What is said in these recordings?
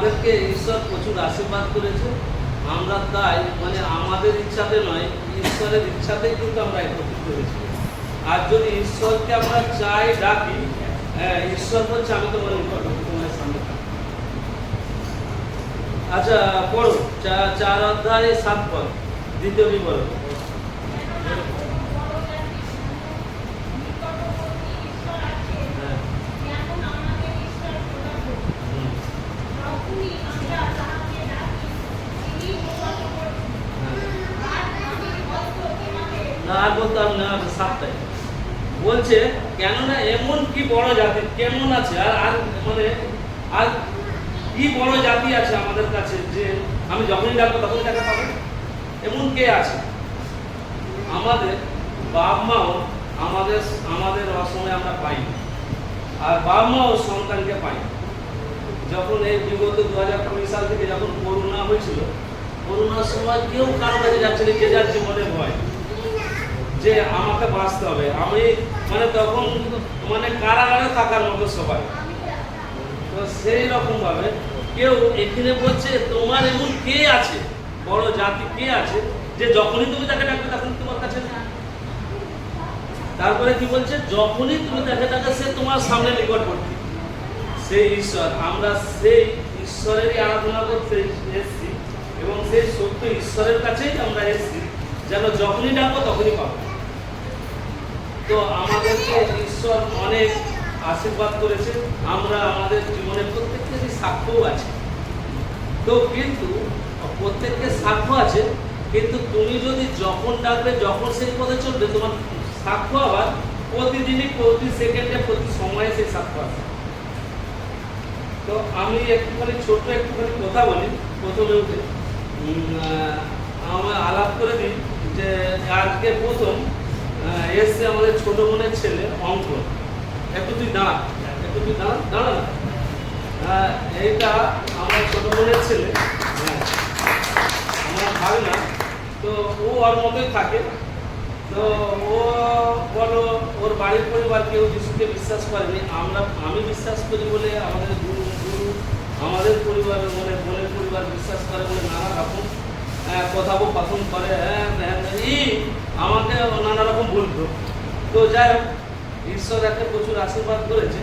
আমাদেরকে ঈশ্বর প্রচুর আশীর্বাদ করেছে। আমরা তাই মানে আমাদের ইচ্ছাতে নয় ঈশ্বরের ইচ্ছাতেই কিন্তু আমরা একত্রিত হয়েছি আর যদি ঈশ্বরকে আমরা চাই ডাকি হ্যাঁ, ঈশ্বর বলছে আমি তোমার তোমার সামনে আচ্ছা পড়ো চার অধ্যায় সাত পদ দ্বিতীয় বিবরণ হ্যাঁ হুম, হ্যাঁ। না আর বলতে হবে না সাতটায় বলছে, কেননা এমন কি বড় জাতি, কেমন আছে? আর আর মানে আর কি বড় জাতি আছে আমাদের কাছে যে আমি যখনই ডাকবো তখনই টাকা পাবো? এমন কে আছে? আমাদের বাপ মাও আমাদের আমাদের অসময়ে আমরা পাই। আর বাপ মাও সন্তানকে পাই। যখন এই বিগত দু হাজার কুড়ি সাল থেকে যখন করোনা হয়েছিল করোনার সময় কেউ কারও কাছে যাচ্ছে না, যে যার জীবনে ভয়। যে আমাকে বাঁচতে হবে। আমি মানে তখন মানে কারাগারে থাকার মতো সবাই। তো সেই রকম ভাবে কেউ এখানে বলছে, তোমার এমন কে আছে? বড় জাতি কে আছে যে যখনই তুমি তাকে ডাকবে তখন তোমার কাছে। তারপরে কি বলছে, যখনই তুমি তাকে ডাকে সে তোমার সামনে নিকটবর্তী। সেই ঈশ্বর, আমরা সেই ঈশ্বরেরই আরাধনা করতে এসেছি এবং সেই সত্য ঈশ্বরের কাছেই আমরা এসেছি। যেন যখনই ডাকবো তখনই পাবো। তো আমাদেরকে ঈশ্বর অনেক আশীর্বাদ করেছে আমরা আমাদের জীবনে প্রত্যেকেরই সাক্ষ্যও আছে। তো কিন্তু, প্রত্যেককে সাক্ষ্য আছে, কিন্তু তুমি যদি যখন ডাকবে, যখন সেই পথে চলবে, তোমার সাক্ষ্য আবার প্রতিদিনই, প্রতি সেকেন্ডে, প্রতি সময়ে সেই সাক্ষ্য আছে। তো আমি একটুখানি, ছোট্ট একটুখানি কথা বলি প্রথমে উঠে। আমার আলাপ করে দিই যে আজকে প্রথম এসছে আমাদের ছোট বোনের ছেলে, অঙ্ক। একটু তুই দাঁড়া, একটু তুই দাঁড়া দাঁড়া না। এইটা আমার ছোট বোনের ছেলে। হ্যাঁ আমার ভাগনা। তো ও ওর মতোই থাকে। তো ও বলো, ওর বাড়ির পরিবার কেউ যিশুকে বিশ্বাস করেনি, আমরা, আমি বিশ্বাস করি বলে আমাদের গুরু গুরু আমাদের পরিবার মানে বোনের পরিবার বিশ্বাস করে বলে নানা রকম আহ, কথোপকথন করে হ্যাঁ, হ্যাঁ, আমাকে নানা রকম বলতো তো যাই হোক ঈশ্বর একে প্রচুর আশীর্বাদ করেছে।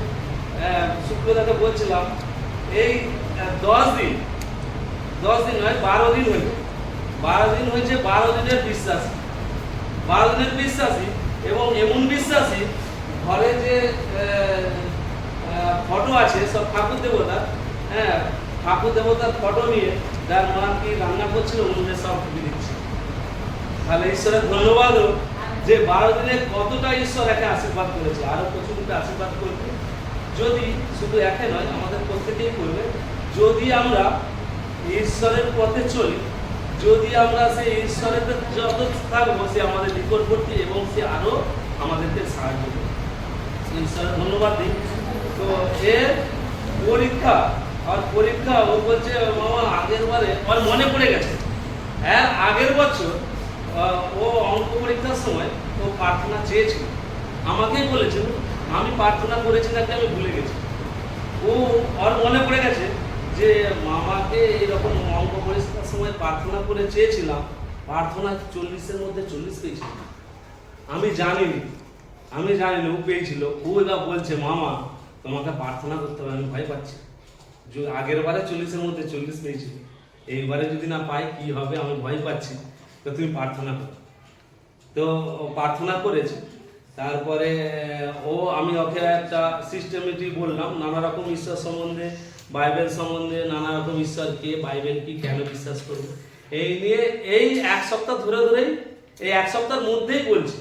শুক্রদাকে বলছিলাম এই দশ দিন দশ দিন নয় বারো দিন হয়েছে বারো দিন হয়েছে বারো দিনের বিশ্বাস। বারো দিনের বিশ্বাসী এবং এমন বিশ্বাসী ঘরে যে ফটো আছে সব ঠাকুর দেবতা হ্যাঁ ঠাকুর দেবতার ফটো নিয়ে যার কি রান্না করছিল উনুনে সব ঢুকে দিচ্ছে। তাহলে ঈশ্বরের ধন্যবাদ যে বারো দিনে কতটা ঈশ্বর একে আশীর্বাদ করেছে, আরও প্রচুরটা আশীর্বাদ করবে। যদি শুধু একে নয়, আমাদের প্রত্যেকেই করবে। যদি আমরা ঈশ্বরের পথে চলি, যদি আমরা সেই ঈশ্বরের যত থাকব, সে আমাদের নিকটবর্তী এবং সে আরও আমাদেরকে সাহায্য করবে। ঈশ্বরের ধন্যবাদ দিই। তো এর পরীক্ষা আর পরীক্ষা ও বলছে মামা আগের বারে ওর মনে পড়ে গেছে। হ্যাঁ আগের বছর ও অঙ্ক পরীক্ষার সময় ও প্রার্থনা চেয়েছিল। আমাকেই বলেছিল, আমি প্রার্থনা করেছি নাকি আমি ভুলে গেছি। ও, ওর মনে পড়ে গেছে যে, মামাকে এরকম অঙ্ক পরীক্ষার সময় প্রার্থনা করে চেয়েছিলাম, প্রার্থনা চল্লিশের মধ্যে চল্লিশ পেয়েছিল আমি জানিনি আমি জানিনি, ও পেয়েছিল। ও এবার বলছে, মামা, তোমাকে প্রার্থনা করতে হবে, আমি ভয় পাচ্ছি। আগের বারে চল্লিশের মধ্যে, চল্লিশ পেয়েছিল এইবারে যদি না পাই, কি হবে? আমি ভয় পাচ্ছি। তো তুমি প্রার্থনা করো। তো প্রার্থনা করেছে। তারপরে, ও, আমি ওকে একটা সিস্টেমেটিক বললাম, নানা রকম ঈশ্বর সম্বন্ধে, বাইবেল সম্বন্ধে, নানা রকম ঈশ্বর কে, বাইবেল কি, কেন বিশ্বাস করব? এই নিয়ে, এই এক সপ্তাহ ধরে ধরেই, এই এক সপ্তাহের মধ্যেই বলছি।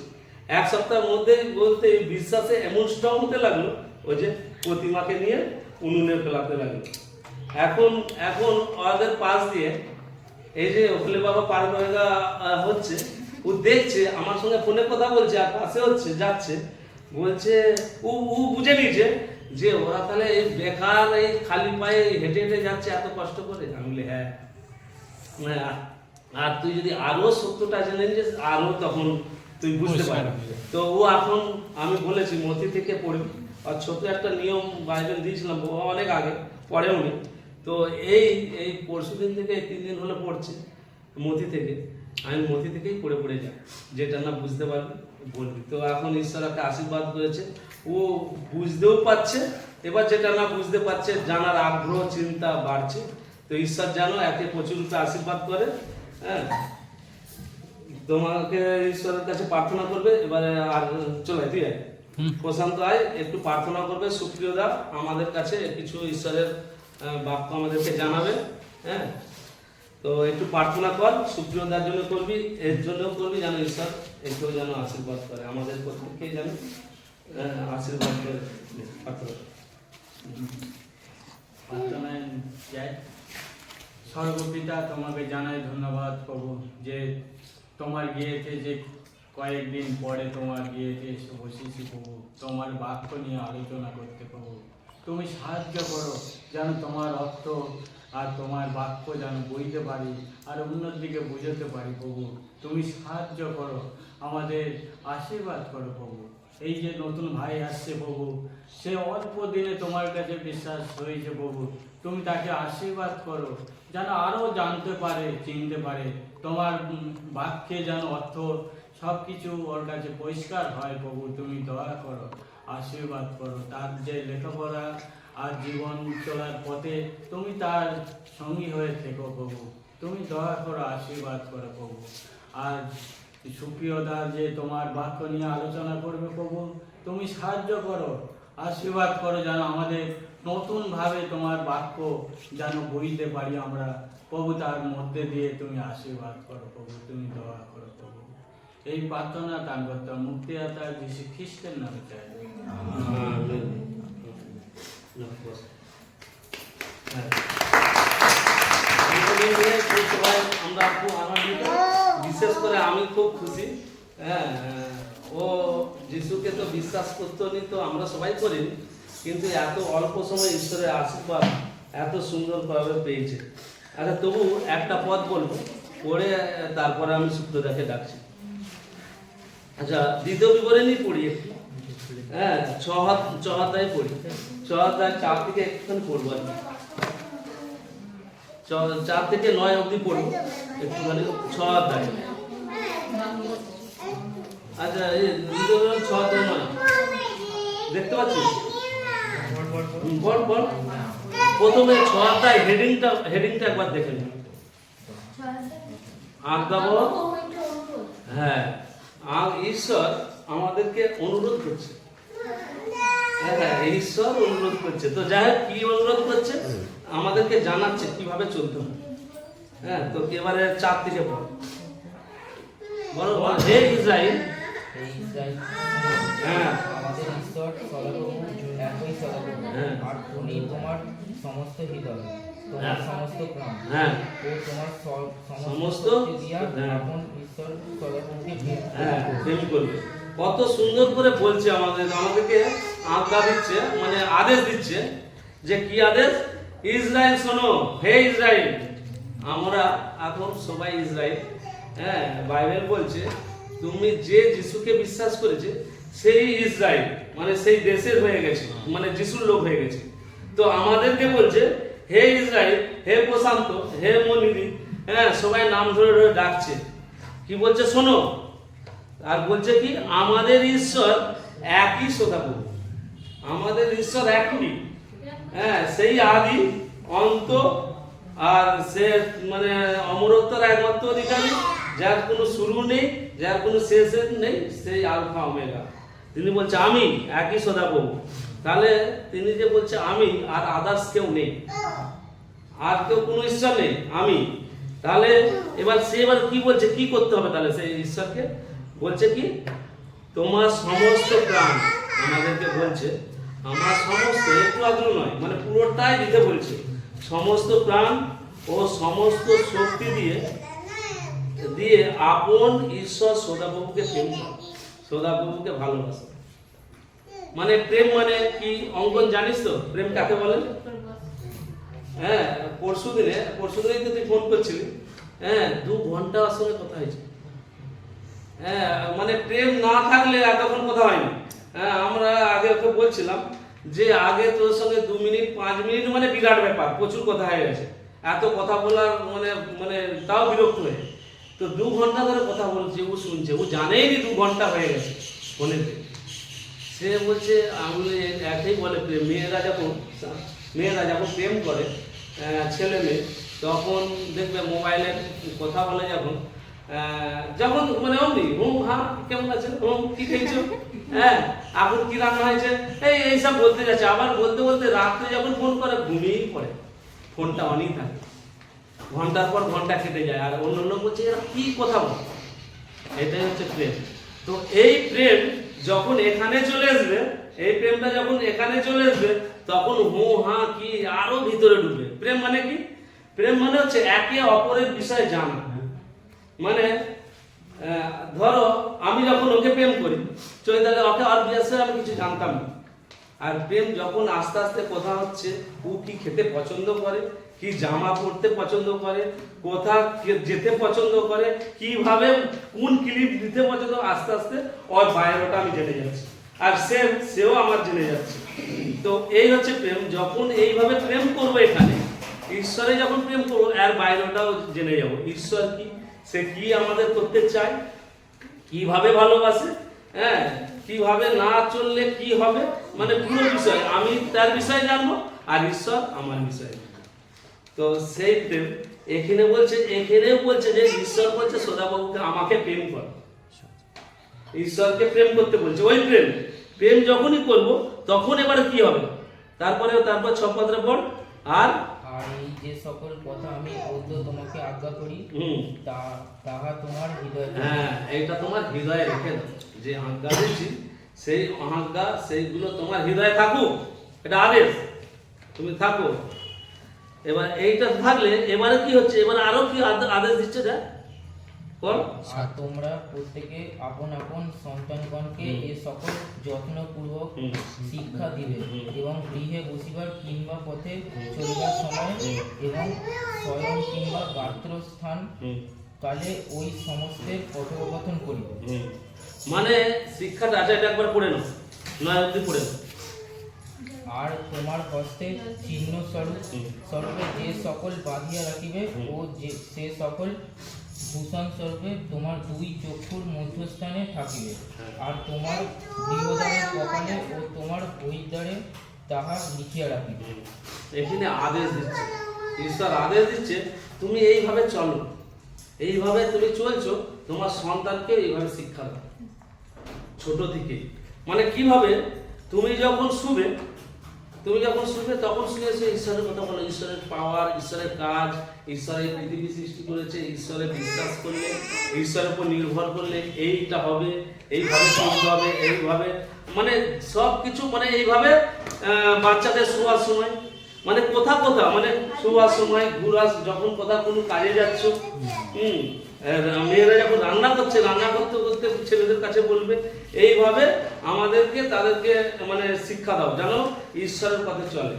এক সপ্তাহের মধ্যেই বলতে বিশ্বাসে এমন স্ট্রং হতে লাগল, ওই যে প্রতিমাকে নিয়ে উনুনে ফেলাতে লাগল। এখন এখন ওদের পাশ দিয়ে এই যে ওখলে বাবা পার হয়ে হচ্ছে ও দেখছে আমার সঙ্গে ফোনে কথা বলছে আর পাশে হচ্ছে যাচ্ছে বলছে ও ও বুঝে নিয়েছে যে ওরা তাহলে এই বেকার এই খালি পায়ে হেঁটে হেঁটে যাচ্ছে এত কষ্ট করে। আমি বলি হ্যাঁ। আর তুই যদি আরও সত্যটা জেনে নিস আরও তখন তুই বুঝতে পারবি। তো ও এখন আমি বলেছি মতি থেকে পড়বি। আর ছোট একটা নিয়ম বাইবেল দিয়েছিলাম অনেক আগে পড়েও নি তো এই এই পরশু দিন থেকে তিন দিন হলো পড়ছে মতি থেকে। আমি মতি থেকেই পড়ে পড়ে যাই। যেটা না বুঝতে পারবি বলবি। তো এখন ঈশ্বর একটা আশীর্বাদ করেছে। ও বুঝতেও পারছে এবার যেটা না বুঝতে পারছে জানার আগ্রহ চিন্তা বাড়ছে। তো ঈশ্বর যেন একে প্রচুর আশীর্বাদ করে হ্যাঁ? তোমাকে ঈশ্বরের কাছে প্রার্থনা করবে এবারে আর চলে তুই। প্রশান্ত আয় একটু প্রার্থনা করবে সুপ্রিয় দা আমাদের কাছে কিছু ঈশ্বরের বাক্য আমাদেরকে জানাবে হ্যাঁ? তো একটু প্রার্থনা কর সুপ্রিয় দার জন্য করবি, এর জন্যও করবি, যেন ঈশ্বর একেও যেন আশীর্বাদ করে, আমাদের প্রত্যেককেই যেন আশীর্বাদ করে। প্রার্থনা প্রার্থনায় যাই। সর্বপিতা, তোমাকে জানাই ধন্যবাদ প্রভু, যে তোমার গিয়েতে যে কয়েকদিন পরে তোমার গিয়েতে এসে বসেছি প্রভু। তোমার বাক্য নিয়ে আলোচনা করতে প্রভু। তুমি সাহায্য করো, যেন তোমার অর্থ আর তোমার বাক্য যেন বইতে পারি আর অন্যর দিকে বুঝতে পারি প্রভু। তুমি সাহায্য করো, আমাদের আশীর্বাদ করো প্রভু। এই যে নতুন ভাই আসছে প্রভু, সে অল্প দিনে তোমার কাছে বিশ্বাস হয়েছে প্রভু। তুমি তাকে আশীর্বাদ করো, যেন আরও জানতে পারে, চিনতে পারে। তোমার বাক্যে যেন অর্থ সব কিছু ওর কাছে পরিষ্কার হয় প্রভু, তুমি দয়া করো। আশীর্বাদ করো। তার যে লেখাপড়া আর জীবন চলার পথে তুমি তার সঙ্গী হয়ে থেকো প্রভু। তুমি দয়া করো আশীর্বাদ করো প্রভু। আর সুপ্রিয়দা যে তোমার বাক্য নিয়ে আলোচনা করবে প্রভু, তুমি সাহায্য করো, আশীর্বাদ করো যেন আমাদের নতুন ভাবে তোমার বাক্য যেন বইতে পারি আমরা। প্রভু, তার মধ্যে দিয়ে তুমি আশীর্বাদ করো প্রভু, তুমি দয়া করো প্রভু। এই প্রার্থনা দান করতাম মুক্তিদাতা যিশু খ্রিস্টের নামে চাই। আমরা বিশেষ করে আমি খুব খুশি হ্যাঁ ও যিশুকে তো বিশ্বাস করতো নি তো আমরা সবাই করিনি কিন্তু এত অল্প সময় ঈশ্বরের আশীর্বাদ এত সুন্দরভাবে পেয়েছে আচ্ছা তবু একটা পদ বলব পড়ে তারপরে আমি শুক্রদাকে ডাকছি আচ্ছা দ্বিতীয় বিবরণী পড়ি একটু। হ্যাঁ ছ ছ পড়ি। চার থেকে একটুখানি পড়ব আর। চার থেকে নয় একটুখানি, ছ আচ্ছা ছ নয়। দেখতে প্রথমে ছ হেডিংটা হেডিংটা একবার দেখে নিন হ্যাঁ আর ঈশ্বর আমাদেরকে অনুরোধ করছে। হ্যাঁ হ্যাঁ, ঈশ্বর অনুরোধ করছে। তো যাই হোক কি অনুরোধ করছে? আমাদেরকে জানাচ্ছে কীভাবে চলতে হবে হ্যাঁ তো এবারে চার থেকে পড়। বলো হে ইসরায়েল হ্যাঁ। আমাদের ঈশ্বর একই হ্যাঁ। আর উনি তোমার সমস্ত হৃদয় তোমার হ্যাঁ। সমস্ত প্রাণ। হ্যাঁ। ও তোমার সমস্ত, দিয়া হ্যাঁ। আপন ঈশ্বর হ্যাঁ করো। প্রেম করবে কত সুন্দর করে বলছে আমাদের, আমাদেরকে আজ্ঞা দিচ্ছে মানে আদেশ দিচ্ছে যে কি আদেশ? ইসরায়েল শোনো, হে ইসরায়েল, আমরা এখন সবাই ইসরায়েল হ্যাঁ বাইবেল বলছে, তুমি যে যিশুকে বিশ্বাস করেছে, সেই ইসরায়েল মানে সেই দেশের হয়ে গেছে মানে যিশুর লোক হয়ে গেছে। তো আমাদেরকে বলছে, হে ইসরায়েল, হে প্রশান্ত, হে মনিদি হ্যাঁ সবাই নাম ধরে ধরে ডাকছে। কি বলছে? শোনো আর বলছে কি, আমাদের ঈশ্বর একই সদাপ্রভু আমাদের ঈশ্বর একই হ্যাঁ সেই আদি, অন্ত, আর সে মানে অমরত্বর একমাত্র অধিকারী, যার কোনো শুরু নেই, যার কোনো শেষ নেই, সেই আলফা ওমেগা। তিনি বলছে, আমি একই সদাপ্রভু তাহলে তিনি যে বলছে, আমি আর আদার্স কেউ নেই। আর কেউ কোনো ঈশ্বর নেই, আমি। তাহলে এবার সে এবার কি বলছে, কি করতে হবে তাহলে সেই ঈশ্বরকে? বলছে কি? তোমার সমস্ত প্রাণ, আমাদেরকে বলছে, আমার সমস্ত, একটু আগ্রহ নয় মানে পুরোটাই দিতে বলছে। সমস্ত প্রাণ ও সমস্ত শক্তি দিয়ে দিয়ে আপন ঈশ্বর সদাপ্রভুকে প্রেম করো। সদাপ্রভুকে ভালোবাসো। মানে প্রেম মানে কি? অঙ্কন, জানিস তো? প্রেম কাকে বলে? হ্যাঁ পরশু দিনে পরশু দিনে তো তুই ফোন করছিলি। হ্যাঁ দু ঘণ্টা সঙ্গে কথা হয়েছে। হ্যাঁ মানে প্রেম না থাকলে এতক্ষণ কথা হয়নি। হ্যাঁ আমরা আগে ওকে বলছিলাম যে আগে তোর সঙ্গে দু মিনিট, পাঁচ মিনিট মানে বিরাট ব্যাপার, প্রচুর কথা হয়ে গেছে। এত কথা বলার মানে মানে তাও বিরক্ত হয়ে। তো দু ঘণ্টা ধরে কথা বলছে, ও শুনছে। ও জানেই দু ঘণ্টা হয়ে গেছে ফোনেতে সে বলছে, আমি একই বলে প্রেম, মেয়েরা যখন মেয়েরা যখন প্রেম করে ছেলে মেয়ে, তখন দেখবে মোবাইলে কথা বলে যখন যখন মানে অমনি হুম হ্যাঁ কেমন আছে হুম কি খেয়েছো? হ্যাঁ এখন কি রান্না হয়েছে? এই, এইসব বলতে যাচ্ছে। আবার বলতে বলতে রাত্রে যখন ফোন করে, ঘুমিয়েই পড়ে। ফোনটা অনই থাকে। ঘণ্টার পর ঘণ্টা কেটে যায়। আর অন্য অন্য বলছে, এরা কি কথা বলে? এটাই হচ্ছে প্রেম। তো এই প্রেম যখন এখানে চলে আসবে, এই প্রেমটা যখন এখানে চলে আসবে, তখন হু, হা, কি আরও ভিতরে ঢুকবে। প্রেম মানে কি? প্রেম মানে হচ্ছে একে অপরের বিষয়ে জানা। মানে ধরো, আমি যখন ওকে প্রেম করি, চলে তাহলে ওকে আর বিষয়ে আমি কিছু জানতাম না। আর প্রেম যখন আস্তে আস্তে কথা হচ্ছে, ও কি খেতে পছন্দ করে, কি জামা পরতে পছন্দ করে, কোথা যেতে পছন্দ করে, কীভাবে কোন ক্লিপ দিতে পছন্দ আস্তে আস্তে ওর বায়োটা আমি জেনে যাচ্ছি। আর সে, সেও আমার জেনে যাচ্ছে। তো এই হচ্ছে প্রেম, যখন এইভাবে প্রেম করব এখানে, ঈশ্বরে যখন প্রেম করব, এর বাইরেটাও জেনে যাব। ঈশ্বর কি? সে কি আমাদের করতে চায়? কীভাবে ভালোবাসে? হ্যাঁ কীভাবে না চললে কি হবে? মানে পুরো বিষয়, আমি তার বিষয়ে জানব আর ঈশ্বর আমার বিষয়ে। তো সেই প্রেম, এখানে বলছে, এখানেও বলছে যে ঈশ্বর বলছে, সদাবাবুকে আমাকে প্রেম কর। ঈশ্বরকে প্রেম করতে বলছে, ওই প্রেম প্রেম যখনই করব, তখন এবারে কি হবে? তারপরে তারপর ছপত্রে পড়, আর আর এই যে সকল কথা আমি বলতে তোমাকে আজ্ঞা করি তা তাহা তোমার হৃদয় হ্যাঁ এটা তোমার হৃদয়ে রেখে দাও। যে আজ্ঞা দিচ্ছি সেই আজ্ঞা সেইগুলো তোমার হৃদয়ে থাকুক। এটা আদেশ। তুমি থাকো। এবার এইটা থাকলে এবারে কি হচ্ছে? এবারে আরও কি আদ- আদেশ দিচ্ছে যা আর তোমরা প্রত্যেকে আপন আপন সন্তানগণকে। এ সকল যত্নপূর্বক শিক্ষা দিবে এবং গৃহে বসিবার কিংবা পথে চলিবার সময় এবং স্বয়ং কিংবা গাত্রস্থান কালে ওই সমস্তের কথোপকথন করিবে। মানে শিক্ষাটা আছে এটা একবার পড়ে নাও নয় অব্দি পড়ে নাও। আর তোমার হস্তে চিহ্ন স্বরূপ। স্বরূপে যে সকল বাঁধিয়া রাখিবে ও যে সে সকল ভূষণ স্বরূপে তোমার দুই চক্ষুর মধ্যস্থানে থাকিবে। হ্যাঁ। আর তোমার গৃহদ্বারের কপালে ও তোমার বহির্দ্বারে তাহা লিখিয়া রাখিবে। এখানে আদেশ দিচ্ছে। ঈশ্বর আদেশ দিচ্ছে তুমি এইভাবে চলো। এইভাবে তুমি চলছো তোমার সন্তানকে এইভাবে শিক্ষা দাও। ছোট থেকে মানে কীভাবে? তুমি যখন শুবে তুমি যখন শুবে তখন শুনে ঈশ্বরের কথা বলো। ঈশ্বরের পাওয়ার ঈশ্বরের কাজ ঈশ্বরের পৃথিবী সৃষ্টি করেছে, ঈশ্বরে বিশ্বাস করলে, ঈশ্বরের উপর নির্ভর করলে এইটা হবে, এইভাবে চলতে হবে, এইভাবে। মানে সব কিছু মানে এইভাবে বাচ্চাদের শোয়ার সময়। মানে কোথা কোথা মানে শোয়ার সময় ঘুরার যখন কোথাও কোনো কাজে যাচ্ছ, হুম মেয়েরা যখন রান্না করছে, রান্না করতে করতে ছেলেদের কাছে বলবে, এইভাবে আমাদেরকে তাদেরকে মানে শিক্ষা দাও, যেন ঈশ্বরের পথে চলে।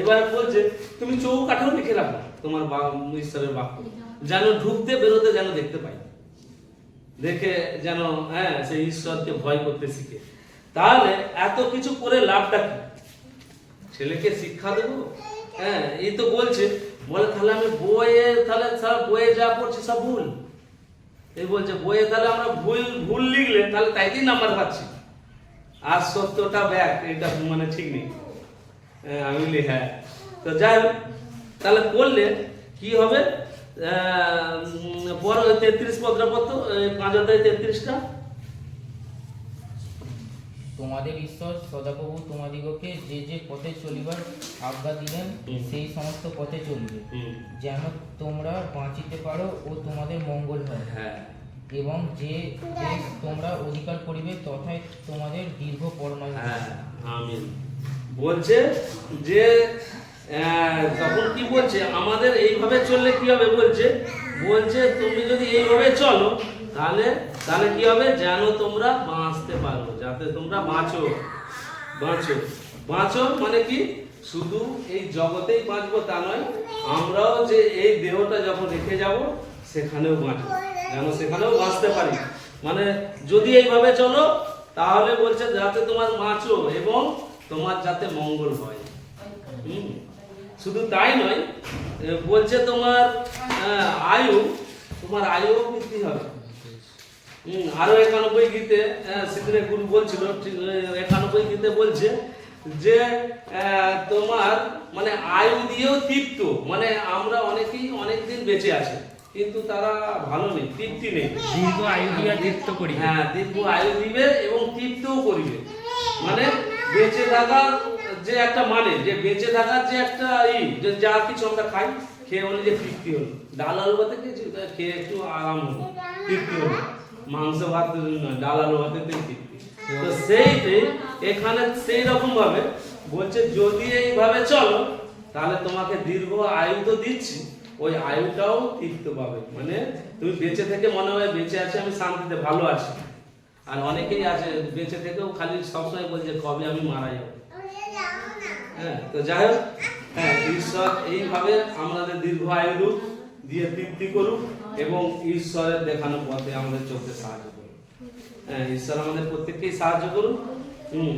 এবার বলছে, তুমি চৌকাঠেও লিখে রাখো। তোমার ঈশ্বরের বাক্য। যেন ঢুকতে বেরোতে যেন দেখতে পাই। দেখে যেন হ্যাঁ সেই ঈশ্বরকে ভয় করতে শিখে। তাহলে এত কিছু করে লাভটা কি? ছেলেকে শিক্ষা দেবো? হ্যাঁ এই তো বলছে। বলে তাহলে আমি বইয়ে তাহলে সব বইয়ে যা পড়ছি সব ভুল। এই বলছে বইয়ে তাহলে আমরা ভুল ভুল লিখলে তাহলে তাইতেই নাম্বার পাচ্ছি। আর সত্যটা ব্যাক এটা মানে ঠিক নেই। হ্যাঁ, আমি হ্যাঁ। তো যাই হোক, তাহলে করলে কি হবে? পর তেত্রিশ পত্রপত্র পাঁচ অধ্যায় তেত্রিশটা তোমাদের ঈশ্বর সদাপ্রভু তোমাদিগকে যে যে পথে চলিবার আজ্ঞা দিলেন সেই সমস্ত পথে চলিবে। যেন তোমরা বাঁচিতে পারো ও তোমাদের মঙ্গল হয়। হ্যাঁ। এবং যে দেশ তোমরা অধিকার করিবে তথায় তোমাদের দীর্ঘ পরমায়ু। হ্যাঁ আমিন। বলছে যে তখন কি বলছে? আমাদের এইভাবে চললে কি হবে বলছে? বলছে, তুমি যদি এইভাবে চলো, তাহলে তাহলে কি হবে? যেন তোমরা বাঁচতে পারো, যাতে তোমরা বাঁচো। বাঁচো। বাঁচো মানে কি? শুধু এই জগতেই বাঁচবো তা নয়, আমরাও যে এই দেহটা যখন রেখে যাব, সেখানেও বাঁচবো, যেন সেখানেও বাঁচতে পারি। মানে যদি এইভাবে চলো, তাহলে বলছে, যাতে তোমার বাঁচো এবং তোমার যাতে মঙ্গল হয়। হুম। শুধু তাই নয় বলছে তোমার আয়ু তোমার আয়ুও বৃদ্ধি হবে। আরও একানব্বই গীতে সেখানে গুরু বলছিল একানব্বই গীতে বলছে যে তোমার মানে আয়ু দিয়েও তৃপ্ত মানে আমরা অনেকেই অনেকদিন বেঁচে আছি কিন্তু তারা ভালো নেই তৃপ্তি নেই। দীর্ঘ আয়ু দিয়া তৃপ্ত করি হ্যাঁ দীর্ঘ আয়ু দিবে এবং তৃপ্তও করিবে। মানে বেঁচে থাকার যে একটা মানে যে বেঁচে থাকার যে একটা ই, যে যা কিছু আমরা খাই, খেয়ে বলি যে তৃপ্তি হলো। ডাল আলু ভাতে খেয়েছি খেয়ে একটু আরাম হলো। তৃপ্তি হলো। মাংস ভাত, ডাল আলু ভাতে তৃপ্তি। তো সেইটাই এখানে সেই রকম ভাবে বলছে, যদি এইভাবে চলো, তাহলে তোমাকে দীর্ঘ আয়ু তো দিচ্ছি। ওই আয়ুটাও তৃপ্ত পাবে। মানে তুমি বেঁচে থেকে মনে হয় বেঁচে আছি, আমি শান্তিতে ভালো আছি। আর অনেকেই আছে, বেঁচে থেকেও খালি সবসময় বলছে, কবে আমি মারা যাব? হ্যাঁ তো যাই হোক হ্যাঁ ঈশ্বর এইভাবে আমাদের দীর্ঘ আয়ু দিয়ে তৃপ্তি করুক এবং ঈশ্বরের দেখানো পথে আমাদের চলতে সাহায্য করুক। হ্যাঁ ঈশ্বর আমাদের প্রত্যেককেই সাহায্য করুক। হুম।